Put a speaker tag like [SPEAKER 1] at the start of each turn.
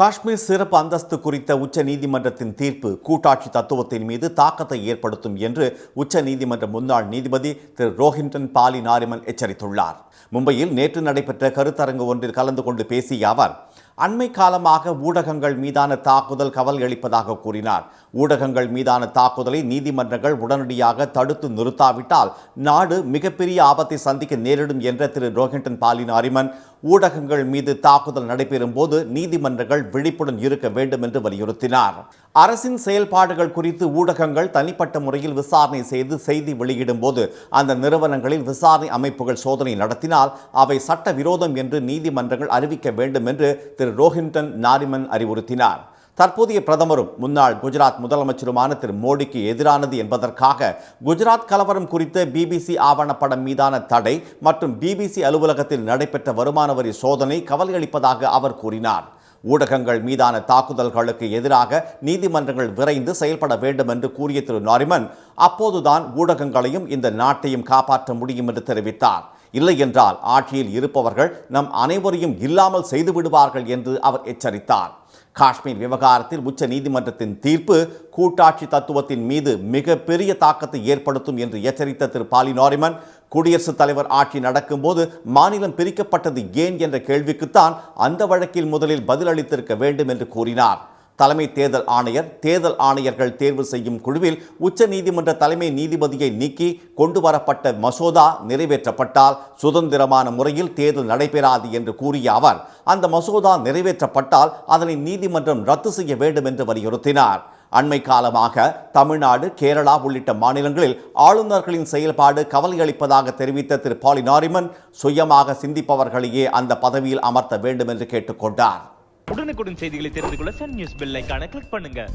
[SPEAKER 1] காஷ்மீர் சிறப்பு அந்தஸ்து குறித்த உச்ச நீதிமன்றத்தின் தீர்ப்பு கூட்டாட்சி தத்துவத்தின் மீது தாக்கத்தை ஏற்படுத்தும் என்று உச்ச நீதிமன்ற முன்னாள் நீதிபதி திரு ரோஹின்டன் பாலி நாரிமன் எச்சரித்துள்ளார். மும்பையில் நேற்று நடைபெற்ற கருத்தரங்கு ஒன்றில் கலந்து கொண்டு பேசிய அவர் அண்மை காலமாக ஊடகங்கள் மீதான தாக்குதல் கவல் அளிப்பதாக கூறினார். ஊடகங்கள் மீதான தாக்குதலை நீதிமன்றங்கள் உடனடியாக தடுத்து நிறுத்தாவிட்டால் நாடு மிகப்பெரிய ஆபத்தை சந்திக்க நேரிடும் என்ற திரு. ரோஹின்டன் பாலி நாரிமன் ஊடகங்கள் மீது தாக்குதல் நடைபெறும் போது நீதிமன்றங்கள் விழிப்புடன் இருக்க வேண்டும் என்று வலியுறுத்தினார். அரசின் செயல்பாடுகள் குறித்து ஊடகங்கள் தனிப்பட்ட முறையில் விசாரணை செய்து செய்தி வெளியிடும் போது அந்த நிறுவனங்களில் விசாரணை அமைப்புகள் சோதனை நடத்தினால் அவை சட்ட விரோதம் என்று நீதிமன்றங்கள் அறிவிக்க வேண்டும் என்று திரு ரோஹின்டன் நாரிமன் அறிவுறுத்தினார். தற்போதைய பிரதமரும் முன்னாள் குஜராத் முதலமைச்சருமான திரு மோடிக்கு எதிரானது என்பதற்காக குஜராத் கலவரம் குறித்த பிபிசி ஆவணப்படம் மீதான தடை மற்றும் பிபிசி அலுவலகத்தில் நடைபெற்ற வருமான வரி சோதனை கவலையளிப்பதாக அவர் கூறினார். ஊடகங்கள் மீதான தாக்குதல்களுக்கு எதிராக நீதிமன்றங்கள் விரைந்து செயல்பட வேண்டும் என்று கூறிய திரு நாரிமன் அப்போதுதான் ஊடகங்களையும் இந்த நாட்டையும் காப்பாற்ற முடியும் என்று தெரிவித்தார். இல்லை என்றால் ஆட்சியில் இருப்பவர்கள் நம் அனைவரையும் இல்லாமல் செய்து விடுவார்கள் என்று அவர் எச்சரித்தார். காஷ்மீர் விவகாரத்தில் உச்ச நீதிமன்றத்தின் தீர்ப்பு கூட்டாட்சி தத்துவத்தின் மீது மிக பெரிய தாக்கத்தை ஏற்படுத்தும் என்று எச்சரித்த திரு பாலி நாரிமன் குடியரசுத் தலைவர் ஆட்சி நடக்கும்போது மாநிலம் பிரிக்கப்பட்டது ஏன் என்ற கேள்விக்குத்தான் அந்த வழக்கில் முதலில் பதிலளித்திருக்க வேண்டும் என்று கூறினார். தலைமை தேர்தல் ஆணையர் தேர்தல் ஆணையர்கள் தேர்வு செய்யும் குழுவில் உச்ச நீதிமன்ற தலைமை நீதிபதியை நீக்கி கொண்டு வரப்பட்ட மசோதா நிறைவேற்றப்பட்டால் சுதந்திரமான முறையில் தேர்தல் நடைபெறாது என்று கூறிய அவர் அந்த மசோதா நிறைவேற்றப்பட்டால் அதனை நீதிமன்றம் ரத்து செய்ய வேண்டும் என்று வலியுறுத்தினார். அண்மை காலமாக தமிழ்நாடு கேரளா உள்ளிட்ட மாநிலங்களில் ஆளுநர்களின் செயல்பாடு கவலையளிப்பதாக தெரிவித்த திரு. பாலி நாரிமன் சுயமாக சிந்திப்பவர்களையே அந்த பதவியில் அமர்த்த வேண்டும் என்று கேட்டுக்கொண்டார்.
[SPEAKER 2] உடனுக்குடன் செய்திகளை தெரிந்து கொள்ள சன் நியூஸ் பெல் கிளிக் பண்ணுங்க.